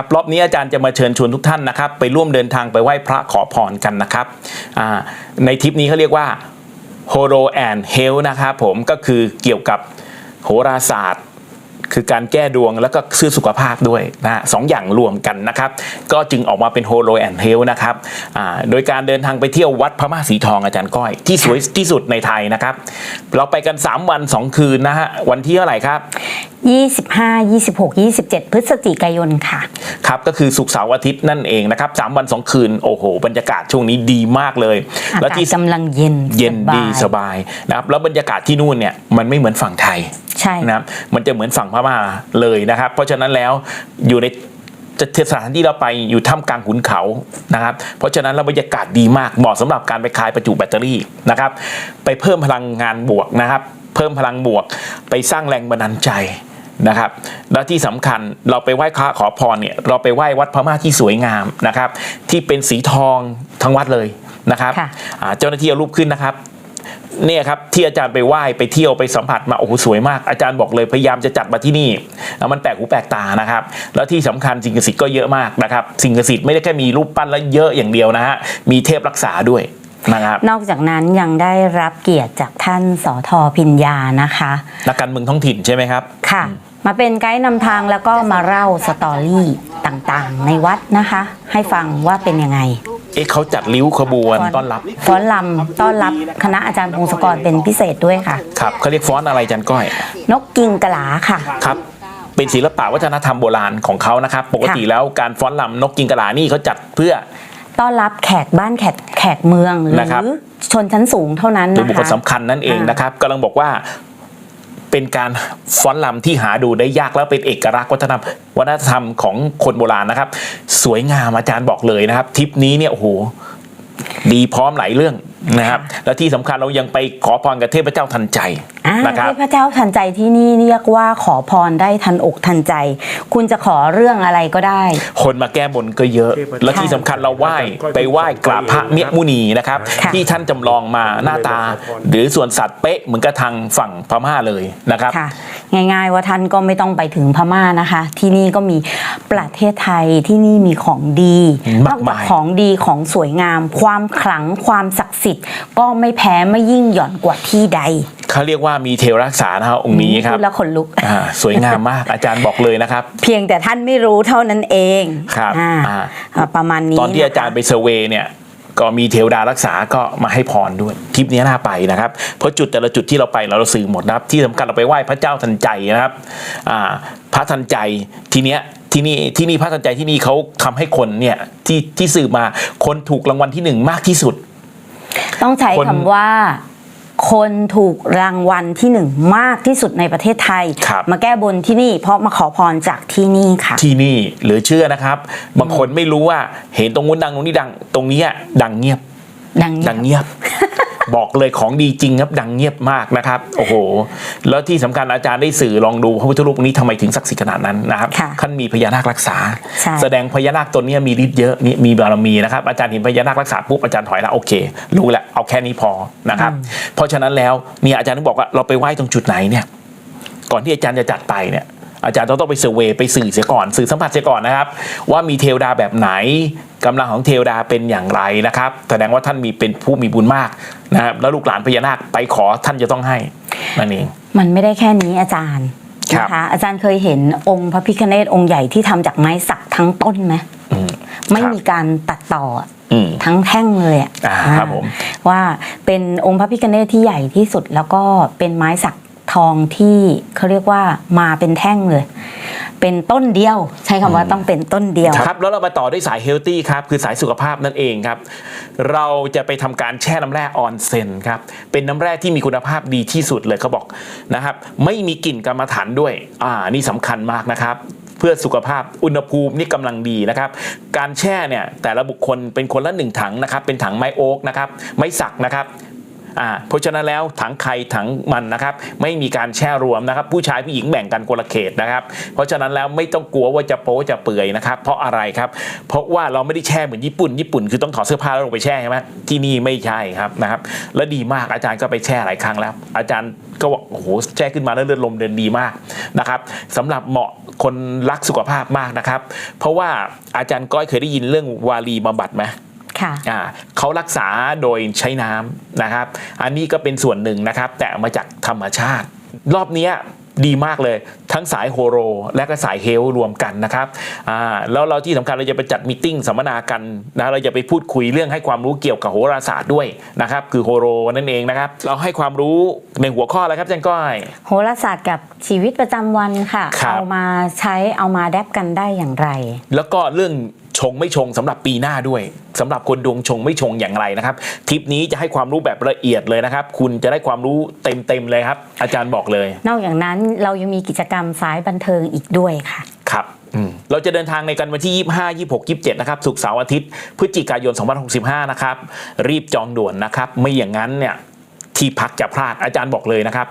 ครับรอบนี้อาจารย์จะมาเชิญชวนทุกท่านนะครับไปร่วมเดินทางไปไหว้พระขอพรกันนะครับในทริปนี้เขาเรียกว่า h o r o and h e l นะครับผมก็คือเกี่ยวกับโหราศาสตร์คือการแก้ดวงแล้วก็ซื้อสุขภาพด้วยนะสองอย่างรวมกันนะครับ ก็จึงออกมาเป็นโฮโลแอนเฮลนะครับโดยการเดินทางไปเที่ยววัดพระมาสีทองอาจารย์ก้อย ที่สวยที่สุดในไทยนะครับ เราไปกัน 3 วัน 2 คืนนะฮะวันที่เท่าไหร่ครับ 25 26 27 พฤศจิกายนค่ะ ครับก็คือศุกร์เสาร์อาทิตย์นั่นเองนะครับสามวันสองคืน โอ้โห บรรยากาศช่วงนี้ดีมากเลยอาและกาศที่กำลังเย็นเย็นดีสสบายบายนะครับแล้วบรรยากาศที่นู่นเนี่ยมันไม่เหมือนฝั่งไทยใช่นะครับมันจะเหมือนฝั่งพม่าเลยนะครับ เพราะฉะนั้นแล้วอยู่ในสถานที่เราไปอยู่ท่ามกลางขุนเขานะครับ เพราะฉะนั้นแล้วบรรยากาศดีมากเหมาะสำหรับการไปคลายประจุแบตเตอรี่นะครับ ไปเพิ่มพลังงานบวกนะครับ เพิ่มพลังบวก ไปสร้างแรงบันดาลใจ นะครับและที่สำคัญเราไปไหว้พระขอพรเนี่ยเราไปไหว้วัดพม่าที่สวยงามนะครับ ที่เป็นสีทองทั้งวัดเลยนะครับค่ะอ่าเจ้าหน้าที่เอารูปขึ้นนะครับเนี่ยครับที่อาจารย์ไปไหว้ไปเที่ยวไปสัมผัสมาโอ้โหสวยมากอาจารย์บอกเลยพยายามจะจัดมาที่นี่แล้วมันแปลกหูแปลกตานะครับ แล้วที่สำคัญสิ่งศักดิ์สิทธิ์ก็เยอะมากนะครับ สิ่งศักดิ์สิทธิ์ไม่ได้แค่มีรูปปั้นแล้วเยอะอย่างเดียวนะฮะมีเทพรักษาด้วยนะครับนอกจากนั้นยังได้รับเกียรติจากท่านสอทอพิญญานะคะนักการเมืองท้องถิ่นใช่ไหมครับค่ะ มาเป็นไกด์นำทางแล้วก็มาเล่าสตอรี่ต่างๆ ในวัดนะคะ ให้ฟังว่าเป็นยังไง เอ๊ะเขาจัดริ้วขบวนต้อนรับฟ้อนลำต้อนรับคณะอาจารย์พงศกรเป็นพิเศษด้วยค่ะ ครับเขาเรียกฟ้อนอะไรอาจารย์ก้อย นกกิงกะหลาค่ะ ครับ เป็นศิลปะวัฒนธรรมโบราณของเขานะครับ ปกติแล้วการฟ้อนลำนกกินกะลานี่เขาจัดเพื่อต้อนรับแขกบ้านแขกแขกเมืองหรืนะครับอชนชั้นสูงเท่านั้นเป็นนะบุคคลคะสำคัญนั่นเองอ่านนะครับกำลังบอกว่า เป็นการฟ้อนลำที่หาดูได้ยากแล้วเป็นเอกลักษณ์วัฒนธรรมวัฒนธรรมของคนโบราณนะครับ สวยงามอาจารย์บอกเลยนะครับทริปนี้เนี่ยโอ้โห ดีพร้อมหลายเรื่องนะครับและที่สำคัญเรายังไปขอพรกับเทพเจ้าทันใจอ่านะครับเทพเจ้าทันใจที่นี่เรียกว่าขอพรได้ทันอกทันใจ คุณจะขอเรื่องอะไรก็ได้ คนมาแก้บนก็เยอะ และที่สำคัญเราไหว้ไปไหว้กราบพระเมียมุนีนะครับค่ะที่ท่านจำลองมาหน้าตา หรือส่วนสัตว์เป๊ะเหมือนกับทางฝั่งพม่าเลยนะครับค่ะ ง่าย ๆ ว่าท่านก็ไม่ต้องไปถึงพม่านะคะ ที่นี่ก็มีประเทศไทยที่นี่มีของดีนมาอกกมายจากของดีของสวยงาม ความขลังความศักดิ์สิทธิ์ ก็ไม่แพ้ไม่ยิ่งหย่อนกว่าที่ใดเขาเรียกว่ามีเทวรักษานะครับองค์นี้ครับพูดแล้วขนลุกอ่าสวยงามมากอาจารย์บอกเลยนะครับ เพียงแต่ท่านไม่รู้เท่านั้นเองครับอ่าอ่าอ่าประมาณนี้ตอนที่ะคะอาจารย์ไปเซอร์เวย์เนี่ย ก็มีเทวดารักษาก็มาให้พรด้วยทริปนี้น่าไปนะครับ เพราะจุดแต่ละจุดที่เราไปเราเราสื่อหมดนะครับ ที่สำคัญเราไปไหว้พระเจ้าทันใจนะครับอ่าพระทันใจทีเนี้ยที่นี่ที่นี่พระทันใจที่นี่เขาทำให้คนเนี่ยที่ที่สืบมาคนถูกรางวัลที่หนึ่งมากที่สุด ต้องใช้คนคำว่า คนถูกรางวัลที่หนึ่งมากที่สุดในประเทศไทย ครับมาแก้บนที่นี่เพราะมาขอพรจากที่นี่ค่ะ ที่นี่หรือเชื่อนะครับ บางคนไม่รู้ว่าเห็นตรงนู้นดังตรงนี้ดัง ตรงเนี้ยดังเงียบ ดังนี้ดังเงียบ บอกเลยของดีจริงครับดังเงียบมากนะครับ โอ้โห แล้วที่สำคัญอาจารย์ได้สื่อลองดูพระพุทธรูปนี้ทำไมถึงศักดิ์สิทธิ์ขนาดนั้นนะครับค่ะท่านมีพญานาครักษาใช่แสดงพญานาคตนเนี้ยมีฤทธิ์เยอะมีมีบารมีนะครับอาจารย์เห็นพญานาครักษาปุ๊บอาจารย์ถอยละโอเครู้แล้วเอาแค่นี้พอนะครับ เพราะฉะนั้นแล้วเนี่ยอาจารย์ถึงบอกว่าเราไปไหว้ตรงจุดไหนเนี่ย ก่อนที่อาจารย์จะจัดไปเนี่ย อาจารย์ต้องต้องไปเซอร์เวย์ไปสื่อเสียก่อน สื่อสัมผัสเสียก่อนนะครับ ว่ามีเทวดาแบบไหนกำลังของเทวดาเป็นอย่างไรนะครับ แสดงว่าท่านมีเป็นผู้มีบุญมากนะครับแล้วลูกหลานพญานาคไปขอท่านจะต้องให้นั่นเองมันไม่ได้แค่นี้อาจารย์ครับนะคะอาจารย์เคยเห็นองค์พระพิฆเนศองค์ใหญ่ที่ทำจากไม้สักทั้งต้นไหมอืมไม่ครับมีการตัดต่ออืมทั้งแท่งเลยอะอ่าครับผมว่าเป็นองค์พระพิฆเนศที่ใหญ่ที่สุดแล้วก็เป็นไม้สัก ทองที่เขาเรียกว่ามาเป็นแท่งเลย เป็นต้นเดียว ใช้คำว่าต้องเป็นต้นเดียว ครับ แล้วเรามาต่อด้วยสายเฮลตี้ครับ คือสายสุขภาพนั่นเองครับ เราจะไปทำการแช่น้ำแร่ออนเซนครับ เป็นน้ำแร่ที่มีคุณภาพดีที่สุดเลยเขาบอกนะครับ ไม่มีกลิ่นกรรมฐานด้วย อ่า นี่สำคัญมากนะครับเพื่อสุขภาพอุณหภูมินี่กำลังดีนะครับ การแช่เนี่ยแต่ละบุคคลเป็นคนละหนึ่งถังนะครับ เป็นถังไม้โอ๊กนะครับไม้สักนะครับ อ่าเพราะฉะนั้นแล้วถังใครถังมันนะครับ ไม่มีการแช่รวมนะครับ ผู้ชายผู้หญิงแบ่งกันคนละเขตนะครับ เพราะฉะนั้นแล้วไม่ต้องกลัวว่าจะโป๊จะเปื่อยนะครับ เพราะอะไรครับ เพราะว่าเราไม่ได้แช่เหมือนญี่ปุ่นญี่ปุ่นคือต้องถอดเสื้อผ้าแล้วลงไปแช่ใช่ไหมที่นี่ไม่ใช่ครับนะครับและดีมากอาจารย์ก็ไปแช่หลายครั้งแล้ว อาจารย์ก็บอกโอ้โหแช่ขึ้นมาแล้วเลือดลมเดินดีมากนะครับสำหรับเหมาะคนรักสุขภาพมากนะครับ เพราะว่าอาจารย์ก้อยเคยได้ยินเรื่องวารีบำบัดไหม อ่าเขารักษาโดยใช้น้ำนะครับ อันนี้ก็เป็นส่วนหนึ่งนะครับ แต่เอามาจากธรรมชาติ รอบเนี้ยดีมากเลยทั้งสายโฮโร และก็สายเฮลรวมกันนะครับอ่าแล้วเราที่สำคัญเราจะไปจัดมิทติ้งสัมมนากันนะเราจะไปพูดคุยเรื่องให้ความรู้เกี่ยวกับโหราศาสตร์ด้วยนะครับ คือโฮโรนั่นเองนะครับ เราให้ความรู้ในหัวข้ออะไรครับอาจันก้อยโหราศาสตร์กับชีวิตประจำวันค่ะครับเอามาใช้เอามาแดบกันได้อย่างไร แล้วก็เรื่อง ชงไม่ชงสำหรับปีหน้าด้วยสำหรับคนดวงชงไม่ชงอย่างไรนะครับทริปนี้จะให้ความรู้แบบละเอียดเลยนะครับ คุณจะได้ความรู้เต็มๆเลยครับ อาจารย์บอกเลย นอกจากนั้นเรายังมีกิจกรรมสายบันเทิงอีกด้วยค่ะครับอืมเราจะเดินทางในกันวันที่ 25 26 27 นะครับศุกร์เสาร์อาทิตย์ พฤศจิกายน 2065 นะครับ รีบจองด่วนนะครับ ไม่อย่างนั้นเนี่ยที่พักจะพลาดอาจารย์บอกเลยนะครับ